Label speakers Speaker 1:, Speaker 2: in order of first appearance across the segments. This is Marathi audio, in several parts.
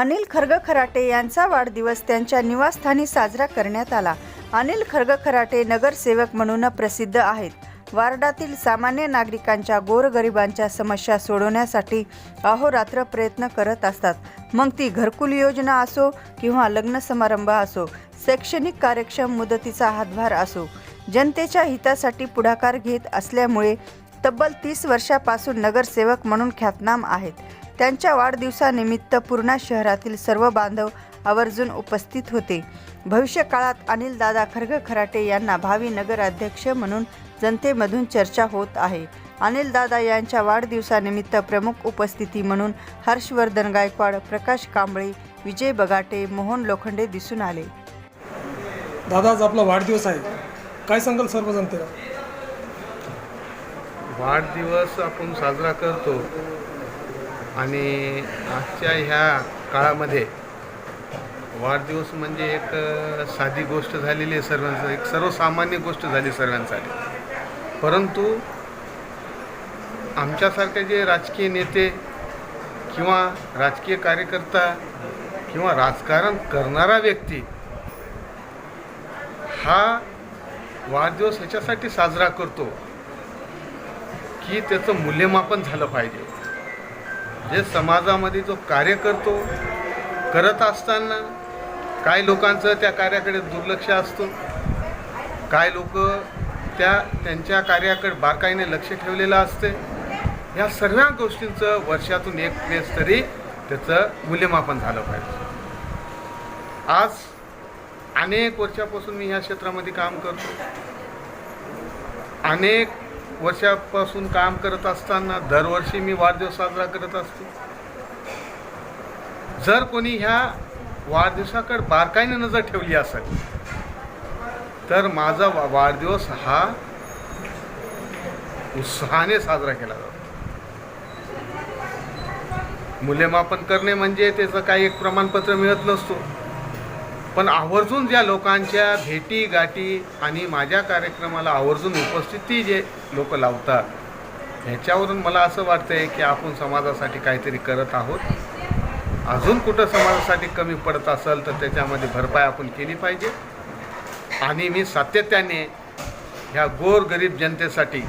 Speaker 1: अनिल खरगखराटे यांचा वाढदिवस त्यांच्या निवासस्थानी साजरा करण्यात आला. अनिल खरगखराटे नगरसेवक म्हणून प्रसिद्ध आहेत. वार्डातील सामान्य नागरिकांच्या गोरगरिबांच्या समस्या सोडवण्यासाठी अहोरात्र प्रयत्न करत असतात. मग ती घरकुल योजना असो किंवा लग्न समारंभ असो शैक्षणिक कार्यक्षम मुदतीचा हातभार असो जनतेच्या हितासाठी पुढाकार घेत असल्यामुळे तब्बल तीस वर्षापासून नगरसेवक म्हणून ख्यातनाम आहेत. त्यांच्या वाढदिवसानिमित्त पूर्णा शहरातील सर्व बांधव आवर्जून उपस्थित होते. भविष्य काळात अनिल दादा खर्ग खराटे यांना भावी नगराध्यक्ष म्हणून जनतेमधून चर्चा होत आहे. अनिल दादा यांच्या वाढदिवसानिमित्त प्रमुख उपस्थिती म्हणून हर्षवर्धन गायकवाड प्रकाश कांबळे विजय बगाटे मोहन लोखंडे दिसून आले.
Speaker 2: दादा आज आपला वाढदिवस आहे. काय सांगाल सर्व जनतेला
Speaker 3: वाढदिवस आपण साजरा करतो. आणि आजच्या ह्या काळामध्ये वाढदिवस म्हणजे एक साधी गोष्ट झालेली आहे सर्वांचं एक सर्वसामान्य गोष्ट झाली सर्वांसाठी. परंतु आमच्यासारखे जे राजकीय नेते किंवा राजकीय कार्यकर्ता किंवा राजकारण करणारा व्यक्ती हा वाढदिवस ह्याच्यासाठी साजरा करतो की त्याचं मूल्यमापन झालं पाहिजे. जे समाजामध्ये जो कार्य करतो करत असताना काही लोकांचं त्या कार्याकडे दुर्लक्ष असतो. काय लोक त्या त्यांच्या कार्याकडे बारकाईने लक्ष ठेवलेलं असते. या सर्व गोष्टींचं वर्षातून एक वेळेस तरी त्याचं मूल्यमापन झालं पाहिजे. आज अनेक वर्षापासून मी ह्या क्षेत्रामध्ये काम करतो. अनेक वर्षापासून काम करत असताना दरवर्षी मी वाढदिवस साजरा करत असतो. जर कोणी ह्या वाढदिवसाकडे बारकाईने नजर ठेवली असेल तर माझा वा वाढदिवस हा उत्साहाने साजरा केला जातो. मूल्यमापन करणे म्हणजे त्याचं काही एक प्रमाणपत्र मिळत नसतो. पण आवर्जून ज्या लोकांच्या भेटी गाठी आणि माझ्या कार्यक्रमाला आवर्जून उपस्थिती जे लोक लावतात ह्याच्यावरून मला असं वाटतं आहे की आपण समाजासाठी काहीतरी करत आहोत. अजून कुठं समाजासाठी कमी पडत असेल तर त्याच्यामध्ये भरपाई आपण केली पाहिजे. आणि मी सातत्याने ह्या गोरगरीब जनतेसाठी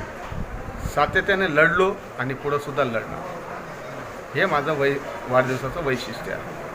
Speaker 3: सातत्याने लढलो आणि पुढंसुद्धा लढणार. हे माझं वै वाढदिवसाचं वैशिष्ट्य आहे.